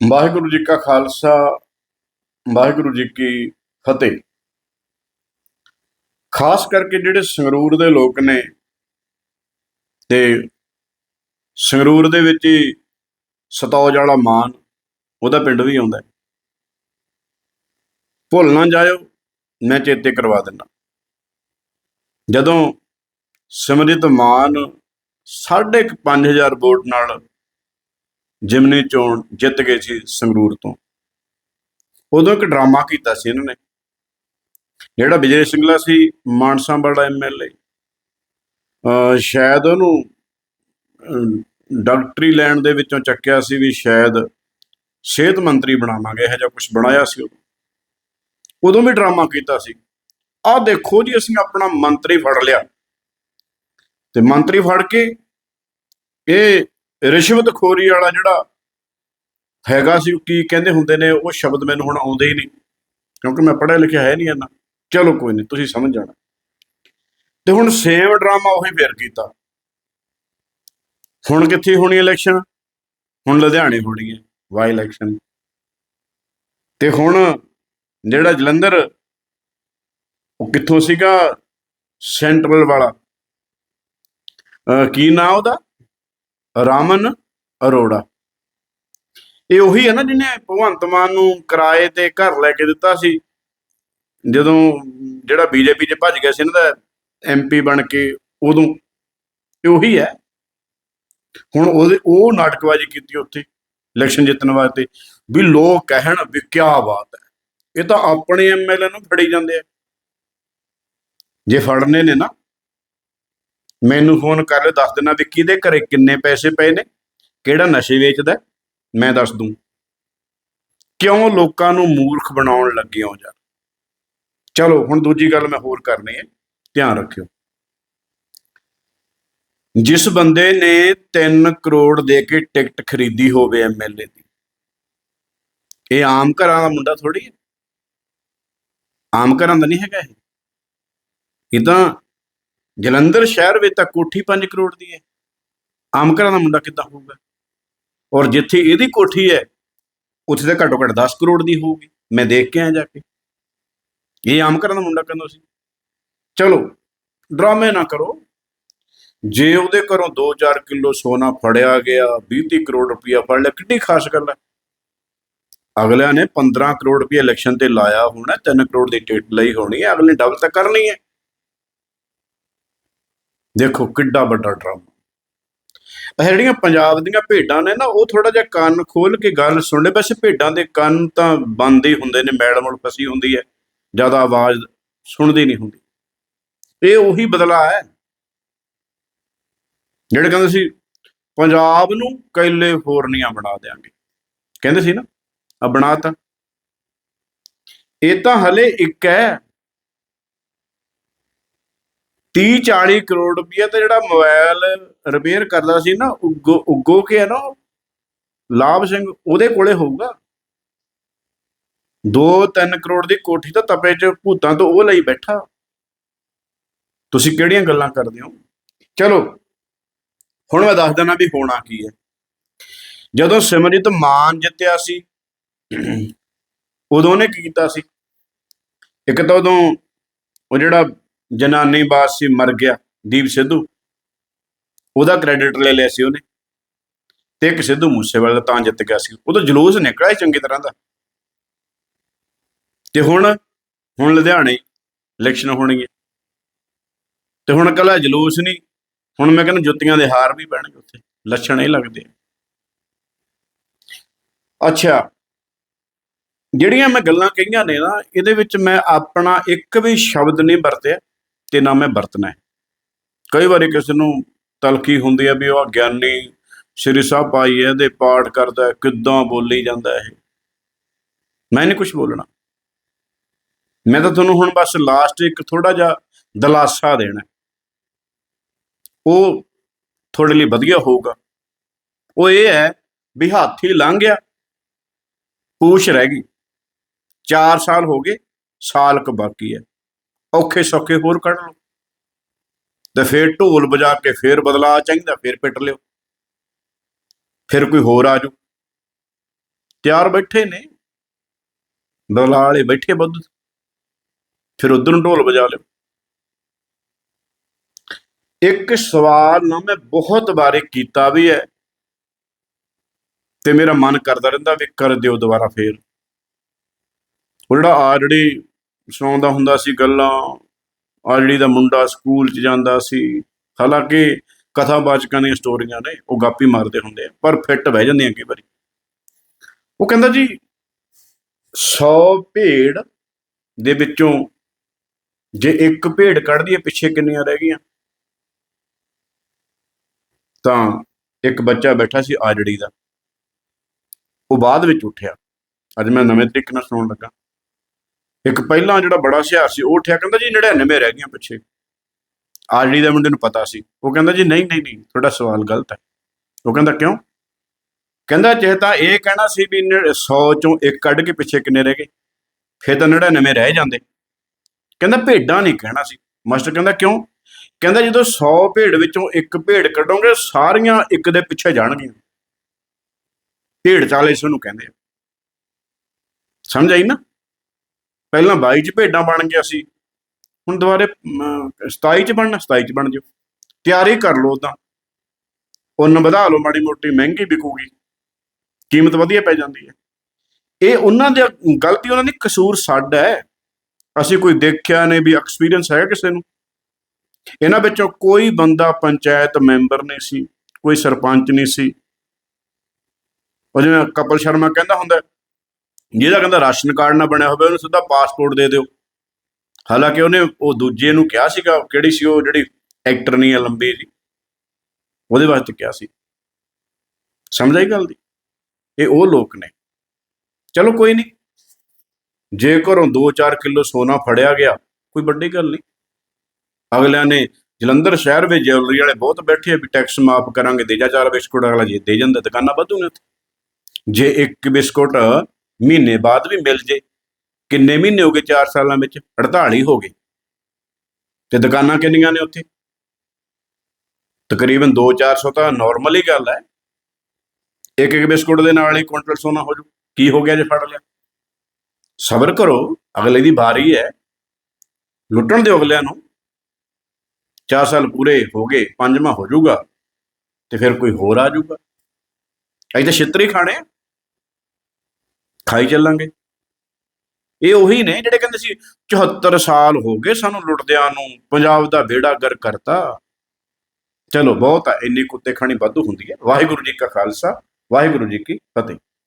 ਵਾਹਿਗੁਰੂ ਜੀ ਕਾ ਖਾਲਸਾ, ਵਾਹਿਗੁਰੂ ਜੀ ਕੀ ਫਤਿਹ। ਖਾਸ ਕਰਕੇ ਜਿਹੜੇ ਸੰਗਰੂਰ ਦੇ ਲੋਕ ਨੇ ਤੇ ਸੰਗਰੂਰ ਦੇ ਵਿੱਚ ਹੀ ਸਤੌਜ ਵਾਲਾ ਮਾਨ ਉਹਦਾ ਪਿੰਡ ਵੀ ਆਉਂਦਾ ਭੁੱਲ ਨਾ ਜਾਇਓ, ਮੈਂ ਚੇਤੇ ਕਰਵਾ ਦਿੰਦਾ। ਜਦੋਂ ਸਿਮਰਜੀਤ ਮਾਨ ਸਾਢੇ ਕੁ ਪੰਜ ਹਜ਼ਾਰ ਵੋਟ ਨਾਲ ਜਿਮਨੀ ਚੋਣ ਜਿੱਤ ਗਏ ਸੀ ਸੰਗਰੂਰ ਤੋਂ। ਉਦੋਂ ਇੱਕ ਡਰਾਮਾ ਕੀਤਾ ਸੀ ਇਹਨਾਂ ਨੇ। ਜਿਹੜਾ ਵਿਜੇ ਸਿੰਗਲਾ ਸੀ, ਮਾਨਸਾ ਵਾਲਾ ਐਮਐਲਏ ਸ਼ਾਇਦ ਉਹਨੂੰ ਡਾਕਟਰੀ ਲੈਣ ਦੇ ਵਿੱਚੋਂ ਚੱਕਿਆ ਸੀ ਵੀ ਸ਼ਾਇਦ ਸਿਹਤ ਮੰਤਰੀ ਬਣਾਵਾਂਗੇ, ਇਹ ਜਿਹਾ ਕੁਝ ਬਣਾਇਆ ਸੀ ਉਦੋਂ। ਉਦੋਂ ਵੀ ਡਰਾਮਾ ਕੀਤਾ ਸੀ। ਆਹ ਦੇਖੋ ਜੀ, ਅਸੀਂ ਆਪਣਾ ਮੰਤਰੀ ਫੜ ਲਿਆ। ਤੇ ਮੰਤਰੀ ਫੜ ਕੇ ਇਹ ਰਿਸ਼ਵਤਖੋਰੀ ਵਾਲਾ ਜਿਹੜਾ ਹੈਗਾ ਸੀ, ਉਹ ਕੀ ਕਹਿੰਦੇ ਹੁੰਦੇ ਨੇ, ਉਹ ਸ਼ਬਦ ਮੈਨੂੰ ਹੁਣ ਆਉਂਦੇ ਹੀ ਨਹੀਂ, ਕਿਉਂਕਿ ਮੈਂ ਪੜ੍ਹਿਆ ਲਿਖਿਆ ਹੈ ਨਹੀਂ ਇੰਨਾ। ਚਲੋ ਕੋਈ ਨਹੀਂ, ਤੁਸੀਂ ਸਮਝ ਜਾਣਾ। ਤੇ ਹੁਣ ਸੇਮ ਡਰਾਮਾ ਉਹੀ ਫੇਰ ਕੀਤਾ। ਹੁਣ ਕਿੱਥੇ ਹੋਣੀ ਇਲੈਕਸ਼ਨ ਹੁਣ ਲੁਧਿਆਣੇ ਹੋਣੀ ਹੈ ਵਾਈ ਇਲੈਕਸ਼ਨ ਤੇ ਹੁਣ ਜਿਹੜਾ ਜਲੰਧਰ, ਉਹ ਕਿੱਥੋਂ ਸੀਗਾ? ਸੈਂਟਰਲ ਵਾਲਾ। ਕੀ ਨਾਂ ਉਹਦਾ? ਰਾਮਨ ਅਰੋੜਾ। ਇਹ ਉਹੀ ਹੈ ਨਾ ਜਿਹਨੇ ਭਗਵੰਤ ਮਾਨ ਨੂੰ ਕਿਰਾਏ ਤੇ ਘਰ ਲੈ ਕੇ ਦਿੱਤਾ ਸੀ। ਜਦੋਂ ਜਿਹੜਾ ਬੀਜੇਪੀ 'ਚ ਭੱਜ ਗਿਆ ਸੀ ਇਹਨਾਂ ਦਾ ਐਮਪੀ ਬਣ ਕੇ ਉਦੋਂ, ਇਹ ਉਹੀ ਹੈ। ਹੁਣ ਉਹਦੇ, ਉਹ ਨਾਟਕਬਾਜ਼ੀ ਕੀਤੀ ਉੱਥੇ, ਇਲੈਕਸ਼ਨ ਜਿੱਤਣ ਵਾਸਤੇ। ਵੀ ਲੋਕ ਕਹਿਣ ਵੀ ਕੀ ਬਾਤ ਹੈ। ਇਹ ਤਾਂ ਆਪਣੇ ਐਮਐਲਏ ਨੂੰ ਫੜੀ ਜਾਂਦੇ ਆ। ਜੇ ਫੜਨੇ ਨੇ ਨਾ ਮੈਨੂੰ ਫੋਨ ਕਰ ਲਿਓ, ਦੱਸ ਦੇਣਾ ਵੀ ਕਿਹਦੇ ਘਰੇ ਕਿੰਨੇ ਪੈਸੇ ਪਏ ਨੇ, ਕਿਹੜਾ ਨਸ਼ੇ ਵੇਚਦਾ ਮੈਂ ਦੱਸ ਦੂੰ। ਕਿਉਂ ਲੋਕਾਂ ਨੂੰ ਮੂਰਖ ਬਣਾਉਣ ਲੱਗੇ ਹੋ ਯਾਰ ਚਲੋ, ਹੁਣ ਦੂਜੀ ਗੱਲ ਮੈਂ ਹੋਰ ਕਰਨੀ ਹੈ, ਧਿਆਨ ਰੱਖਿਓ। ਜਿਸ ਬੰਦੇ ਨੇ 3 ਕਰੋੜ ਦੇ ਕੇ ਟਿਕਟ ਖਰੀਦੀ ਹੋਵੇ ਐਮਐਲਏ ਦੀ, ਇਹ ਆਮ ਘਰਾਂ ਦਾ ਮੁੰਡਾ ਥੋੜੀ ਹੈ? ਆਮ ਘਰਾਂ ਦਾ ਨਹੀਂ ਹੈਗਾ ਇਹ? ਇਹ ਤਾਂ ਜਲੰਧਰ ਸ਼ਹਿਰ ਵਿੱਚ ਤਾਂ ਕੋਠੀ 5 ਕਰੋੜ ਦੀ ਹੈ। ਆਮ ਘਰਾਂ ਦਾ ਮੁੰਡਾ ਕਿੱਦਾਂ ਹੋਊਗਾ? ਔਰ ਜਿੱਥੇ ਇਹਦੀ ਕੋਠੀ ਹੈ, ਉੱਥੇ ਤਾਂ ਘੱਟੋ ਘੱਟ 10 ਕਰੋੜ ਦੀ ਹੋਊਗੀ। ਮੈਂ ਦੇਖ ਕੇ ਆਇਆ ਜਾ ਕੇ। ਇਹ ਆਮ ਘਰਾਂ ਦਾ ਮੁੰਡਾ ਕਹਿੰਦਾ ਸੀ। ਚਲੋ ਡਰਾਮੇ ਨਾ ਕਰੋ। ਜੇ ਉਹਦੇ ਘਰੋਂ 2-4 ਕਿਲੋ ਸੋਨਾ ਫੜਿਆ ਗਿਆ 20 ਕਰੋੜ ਰੁਪਇਆ ਫੜ ਲਿਆ, ਕਿੱਡੀ ਖਾਸ ਗੱਲ ਹੈ। ਅਗਲਿਆਂ ਨੇ 15 ਕਰੋੜ ਰੁਪਇਆ ਇਲੈਕਸ਼ਨ ਤੇ ਲਾਇਆ ਹੋਣਾ 3 ਕਰੋੜ ਦੀ ਟਿਕਟ ਲਈ ਹੋਣੀ ਹੈ, ਅਗਲੇ ਡਬਲ ਤਾਂ ਕਰਨੀ ਹੈ। ਦੇਖੋ ਕਿੱਡਾ ਵੱਡਾ ਡਰਾਮਾ। ਇਹ ਜਿਹੜੀਆਂ ਪੰਜਾਬ ਦੀਆਂ ਭੇਡਾਂ ਨੇ ਨਾ, ਉਹ ਥੋੜਾ ਜਿਹਾ ਕੰਨ ਖੋਲ ਕੇ ਗੱਲ ਸੁਣ ਲੈ ਵੈਸੇ ਭੇਡਾਂ ਦੇ ਕੰਨ ਤਾਂ ਬੰਦ ਹੀ ਹੁੰਦੇ ਨੇ, ਮੈਡਮ ਮੁਲ ਫਸੀ ਹੁੰਦੀ ਹੈ, ਜ਼ਿਆਦਾ ਆਵਾਜ਼ ਸੁਣਦੀ ਨਹੀਂ ਹੁੰਦੀ। ਇਹ ਉਹੀ ਬਦਲਾ ਹੈ, ਜਿਹੜੇ ਕਹਿੰਦੇ ਸੀ, ਪੰਜਾਬ ਨੂੰ ਕੈਲੇ ਕੈਲੀਫੋਰਨੀਆ ਬਣਾ ਦੇਾਂਗੇ ਕਹਿੰਦੇ ਸੀ ਨਾ ਆ ਬਣਾਤਾ। ਇਹ ਤਾਂ ਹਲੇ ਇੱਕ ਹੈ 30 40 ਕਰੋੜ ਰੁਪਇਆ ਤੇ ਜਿਹੜਾ ਮੋਬਾਈਲ ਰਿਪੇਅਰ ਕਰਦਾ ਸੀ ਨਾ, ਉਗੋ ਉਗੋ ਕੇ ਹੈ ਨਾ ਲਾਭ ਸਿੰਘ, ਉਹਦੇ ਕੋਲੇ ਹੋਊਗਾ। 2-3 ਕਰੋੜ ਦੀ ਕੋਠੀ ਤਾਂ ਤਪੇ ਚ ਭੂਤਾਂ ਤੋਂ ਉਹ ਲਈ ਬੈਠਾ। ਤੁਸੀਂ ਕਿਹੜੀਆਂ ਗੱਲਾਂ ਕਰਦੇ ਹੋ? ਚਲੋ, ਹੁਣ ਮੈਂ ਦੱਸ ਦਿੰਦਾ ਵੀ ਹੋਣਾ ਕੀ ਹੈ। ਜਦੋਂ ਸਿਮਰਜੀਤ ਮਾਨ ਜਿੱਤਿਆ ਸੀ, ਉਦੋਂ ਨੇ ਕੀ ਕੀਤਾ ਸੀ? ਇੱਕ ਤਾਂ ਉਦੋਂ ਉਹ ਜਿਹੜਾ ਜਨਾਨੀ ਬਾਸ ਸੀ, ਮਰ ਗਿਆ, ਦੀਪ ਸਿੱਧੂ। ਉਹਦਾ ਕ੍ਰੈਡਿਟ ਲੈ ਲਿਆ ਸੀ ਉਹਨੇ। ਤੇ ਇੱਕ ਸਿੱਧੂ ਮੂਸੇਵਾਲਾ ਤਾਂ ਜਿੱਤ ਗਿਆ ਸੀ। ਉਦੋਂ ਜਲੂਸ ਨਿਕਲਿਆ ਸੀ ਚੰਗੀ ਤਰ੍ਹਾਂ ਦਾ। ਤੇ ਹੁਣ ਹੁਣ ਲੁਧਿਆਣੇ ਇਲੈਕਸ਼ਨ ਹੋਣੀ ਤੇ ਹੁਣ ਕੱਲਾ ਜਲੂਸ ਨਹੀਂ, ਹੁਣ ਮੈਂ ਕਹਿੰਦਾ ਜੁੱਤੀਆਂ ਦੇ ਹਾਰ ਵੀ ਪੈਣਗੇ ਉੱਥੇ। ਲੱਛਣ ਇਹ ਲੱਗਦੇ ਆ। ਅੱਛਾ, ਜਿਹੜੀਆਂ ਮੈਂ ਗੱਲਾਂ ਕਹੀਆਂ ਨੇ ਨਾ, ਇਹਦੇ ਵਿੱਚ ਮੈਂ ਆਪਣਾ ਇੱਕ ਵੀ ਸ਼ਬਦ ਨਹੀਂ ਵਰਤਿਆ। ਤੇ ਨਾ ਮੈਂ ਵਰਤਣਾ ਹੈ। ਕਈ ਵਾਰੀ ਕਿਸੇ ਨੂੰ ਤਲਕੀ ਹੁੰਦੀ ਹੈ ਵੀ ਉਹ ਗਿਆਨੀ ਸ੍ਰੀ ਸਾਹਿਬ ਪਾਈ ਹੈ ਇਹਦੇ ਪਾਠ ਕਰਦਾ ਹੈ, ਕਿੱਦਾਂ ਬੋਲੀ ਜਾਂਦਾ ਇਹ। ਮੈਂ ਨਹੀਂ ਕੁਝ ਬੋਲਣਾ। ਮੈਂ ਤਾਂ ਤੁਹਾਨੂੰ ਹੁਣ ਬਸ ਲਾਸਟ ਇੱਕ ਥੋੜਾ ਜਿਹਾ ਦਲਾਸਾ ਦੇਣਾ ਉਹ ਤੁਹਾਡੇ ਲਈ ਵਧੀਆ ਹੋਊਗਾ। ਉਹ ਇਹ ਹੈ ਵੀ ਹਾਥੀ ਲੰਘ ਗਿਆ ਪੂਛ ਰਹਿ ਗਈ। 4 ਸਾਲ ਹੋ ਗਏ ਸਾਲ ਕੁ ਬਾਕੀ ਹੈ। ਔਖੇ ਸੌਖੇ ਹੋਰ ਕੱਢ ਲਓ। ਤੇ ਫੇਰ ਢੋਲ ਵਜਾ ਕੇ ਫੇਰ ਬਦਲਾ ਚਾਹੀਦਾ, ਫੇਰ ਪਿੱਟ ਲਿਓ। ਫਿਰ ਕੋਈ ਹੋਰ ਆ ਜਾਓ ਤਿਆਰ ਬੈਠੇ ਨੇ। ਬਲਾ ਵਾਲੇ ਬੈਠੇ ਬੁੱਧ। ਫਿਰ ਉਧਰ ਨੂੰ ਢੋਲ ਵਜਾ ਲਿਓ। ਇੱਕ ਸਵਾਲ ਨਾ ਮੈਂ ਬਹੁਤ ਵਾਰੀ ਕੀਤਾ ਵੀ ਹੈ। ਤੇ ਮੇਰਾ ਮਨ ਕਰਦਾ ਰਹਿੰਦਾ ਵੀ ਕਰ ਦਿਓ ਦੁਬਾਰਾ ਫੇਰ। ਉਹ ਜਿਹੜਾ ਆ ਜਿਹੜੀ ਸੁਣਾਉਂਦਾ ਹੁੰਦਾ ਸੀ ਗੱਲਾਂ। ਆ ਜਿਹੜੀ ਦਾ ਮੁੰਡਾ ਸਕੂਲ 'ਚ ਜਾਂਦਾ ਸੀ, ਹਾਲਾਂਕਿ ਕਥਾਵਾਚਕਾਂ ਦੀਆਂ ਸਟੋਰੀਆਂ ਨੇ, ਉਹ ਗਾਪੀ ਮਾਰਦੇ ਹੁੰਦੇ ਆ, ਪਰ ਫਿੱਟ ਬਹਿ ਜਾਂਦੀਆਂ ਕਈ ਵਾਰੀ। ਉਹ ਕਹਿੰਦਾ ਜੀ 100 ਭੇਡ ਦੇ ਵਿੱਚੋਂ ਜੇ ਇੱਕ ਭੇਡ ਕੱਢ ਦਈਏ ਪਿੱਛੇ ਕਿੰਨੀਆਂ ਰਹਿ ਗਈਆਂ? ਤਾਂ ਇੱਕ ਬੱਚਾ ਬੈਠਾ ਸੀ ਆਜੜੀ ਦਾ। ਉਹ ਬਾਅਦ ਵਿੱਚ ਉੱਠਿਆ। ਅੱਜ ਮੈਂ ਨਵੇਂ ਤਰੀਕੇ ਨਾਲ ਸੁਣਾਉਣ ਲੱਗਾ। ਇੱਕ ਪਹਿਲਾਂ ਜਿਹੜਾ ਬੜਾ ਹੁਸ਼ਿਆਰ ਸੀ, ਉਹ ਉੱਠਿਆ, ਕਹਿੰਦਾ ਜੀ 99 ਰਹਿ ਗਈਆਂ ਪਿੱਛੇ। ਆਜੜੀ ਦੇ ਮੁੰਡੇ ਨੂੰ ਪਤਾ ਸੀ, ਉਹ ਕਹਿੰਦਾ ਜੀ ਨਹੀਂ ਨਹੀਂ ਨਹੀਂ, ਤੁਹਾਡਾ ਸਵਾਲ ਗਲਤ ਹੈ। ਉਹ ਕਹਿੰਦਾ ਕਿਉਂ? ਕਹਿੰਦਾ ਜੇ ਤਾਂ ਇਹ ਕਹਿਣਾ ਸੀ ਵੀ 100 ਚੋਂ ਇੱਕ ਕੱਢ ਕੇ ਪਿੱਛੇ ਕਿੰਨੇ ਰਹਿ ਗਏ, ਫਿਰ ਤਾਂ 99 ਰਹਿ ਜਾਂਦੇ। ਕਹਿੰਦਾ ਭੇਡਾਂ ਨਹੀਂ ਕਹਿਣਾ ਸੀ। ਮਾਸਟਰ ਕਹਿੰਦਾ ਕਿਉਂ? ਕਹਿੰਦਾ ਜਦੋਂ 100 ਭੇਡ ਵਿੱਚੋਂ ਇੱਕ ਭੇਡ ਕੱਢੋਗੇ, ਸਾਰੀਆਂ ਇੱਕ ਦੇ ਪਿੱਛੇ ਜਾਣਗੀਆਂ। ਭੇਡ ਚਾਲ ਇਸ ਨੂੰ ਕਹਿੰਦੇ ਸਮਝ ਆਈ ਨਾ? ਪਹਿਲਾਂ 22 ਚ ਭੇਡਾਂ ਬਣ ਗਿਆ ਸੀ। ਹੁਣ ਦੁਬਾਰੇ ਅਮ, 27 ਚ ਬਣਨਾ 27 ਚ ਬਣ ਜਾਓ। ਤਿਆਰੀ ਕਰ ਲਓ ਤਾਂ ਉਹਨ ਵਧਾ ਲਓ ਮਾੜੀ ਮੋਟੀ ਮਹਿੰਗੀ ਵਿਕੂਗੀ। ਕੀਮਤ ਵਧੀਆ ਪੈ ਜਾਂਦੀ ਹੈ। ਇਹ ਉਹਨਾਂ ਦੀ ਗਲਤੀ ਉਹਨਾਂ ਦੀ ਕਸੂਰ ਸਾਡਾ ਹੈ। ਅਸੀਂ ਕੋਈ ਦੇਖਿਆ ਨਹੀਂ ਵੀ ਐਕਸਪੀਰੀਅੰਸ ਹੈ ਕਿਸੇ ਨੂੰ। ਇਹਨਾਂ ਵਿੱਚੋਂ ਕੋਈ ਬੰਦਾ ਪੰਚਾਇਤ ਮੈਂਬਰ ਨਹੀਂ ਸੀ ਕੋਈ ਸਰਪੰਚ ਨਹੀਂ ਸੀ। ਉਹ ਜਿਵੇਂ ਕਪਲ ਸ਼ਰਮਾ ਕਹਿੰਦਾ ਹੁੰਦਾ ਜਿਹਦਾ ਕਹਿੰਦਾ ਰਾਸ਼ਨ ਕਾਰਡ ਨਾ ਬਣਿਆ ਹੋਵੇ, ਉਹਨੂੰ ਸਿੱਧਾ ਪਾਸਪੋਰਟ ਦੇ ਦਿਓ। ਹਾਲਾਂਕਿ ਉਹਨੇ ਉਹ ਦੂਜੇ ਨੂੰ ਕਿਹਾ ਸੀਗਾ, ਕਿਹੜੀ ਸੀ ਉਹ ਜਿਹੜੀ ਐਕਟਰ ਨਹੀਂ ਹੈ ਲੰਬੀ ਜੀ ਉਹਦੇ ਵਾਸਤੇ ਕਿਹਾ ਸੀ। ਸਮਝ ਆਈ ਗੱਲ ਦੀ? ਇਹ ਉਹ ਲੋਕ ਨੇ। ਚਲੋ ਕੋਈ ਨਹੀਂ। ਜੇ ਘਰੋਂ 2-4 ਕਿਲੋ ਸੋਨਾ ਫੜਿਆ ਗਿਆ, ਕੋਈ ਵੱਡੀ ਗੱਲ ਨਹੀਂ। ਅਗਲਿਆਂ ਨੇ ਜਲੰਧਰ ਸ਼ਹਿਰ ਵਿੱਚ ਜਵੈਲਰੀ ਵਾਲੇ ਬਹੁਤ ਬੈਠੇ ਆ ਵੀ ਟੈਕਸ ਮਾਫ ਕਰਾਂਗੇ, ਦੇ ਜਾ ਚਾਰ ਬਿਸਕੁਟ, ਅਗਲਾ ਜੇ ਦੇ ਜਾਂਦਾ ਦੁਕਾਨਾਂ ਵਧੂ ਨੇ ਉੱਥੇ। ਜੇ ਇੱਕ ਬਿਸਕੁਟ ਮਹੀਨੇ ਬਾਅਦ ਵੀ ਮਿਲ ਜੇ, ਕਿੰਨੇ ਮਹੀਨੇ ਹੋ ਗਏ 4 ਸਾਲਾਂ ਵਿੱਚ 48 ਹੋ ਗਏ ਤੇ ਦੁਕਾਨਾਂ ਕਿੰਨੀਆਂ ਨੇ ਉੱਥੇ? ਤਕਰੀਬਨ 2-400 ਤਾਂ ਨਾਰਮਲ ਹੀ ਗੱਲ ਹੈ। ਇੱਕ ਇੱਕ ਬਿਸਕੁਟ ਦੇ ਨਾਲ ਹੀ ਕੁਇੰਟਲ ਸੋਨਾ ਹੋ ਜੂ। ਕੀ ਹੋ ਗਿਆ ਜੇ ਫੜ ਲਿਆ? ਸਬਰ ਕਰੋ, ਅਗਲੇ ਦੀ ਵਾਰੀ ਹੈ। ਲੁੱਟਣ ਦਿਓ ਅਗਲਿਆਂ ਨੂੰ। 4 ਸਾਲ ਪੂਰੇ ਹੋ ਗਏ, ਪੰਜਵਾਂ ਹੋ ਜਾਊਗਾ ਤੇ ਫਿਰ ਕੋਈ ਹੋਰ ਆ ਜਾਊਗਾ ਅਸੀਂ ਤਾਂ ਛਿੱਤਰੀ ਖਾਣੇ ਆ। ਖਾਈ ਚੱਲਾਂਗੇ। ਇਹ ਉਹੀ ਨੇ ਜਿਹੜੇ ਕਹਿੰਦੇ ਸੀ 74 ਸਾਲ ਹੋ ਗਏ ਸਾਨੂੰ ਲੁੱਟਦਿਆਂ ਨੂੰ, ਪੰਜਾਬ ਦਾ ਬੇੜਾ ਗਰ ਕਰਤਾ। ਚਲੋ ਬਹੁਤ ਆ, ਇੰਨੀ ਕੁੱਤੇ ਖਾਣੀ ਵਾਧੂ ਹੁੰਦੀ ਹੈ। ਵਾਹਿਗੁਰੂ ਜੀ ਕਾ ਖਾਲਸਾ, ਵਾਹਿਗੁਰੂ ਜੀ ਕੀ ਫਤਿਹ।